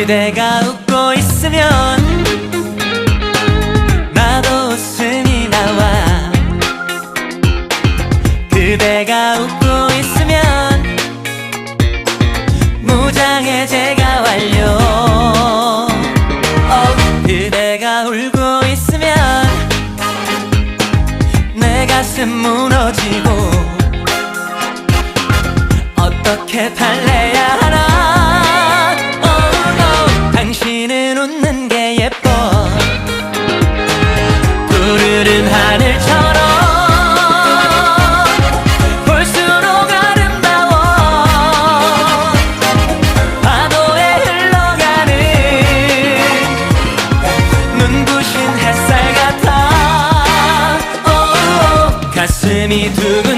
그대가 웃고 있으면 나도 웃음이 나와. 그대가 웃고 있으면 무장해 제가 완료. 어, 그대가 울고 있으면 내 가슴 무너지고 어떻게 달래 푸르른 하늘처럼 볼수록 아름다워 파도에 흘러가는 눈부신 햇살 같아. 오오오. 가슴이 두근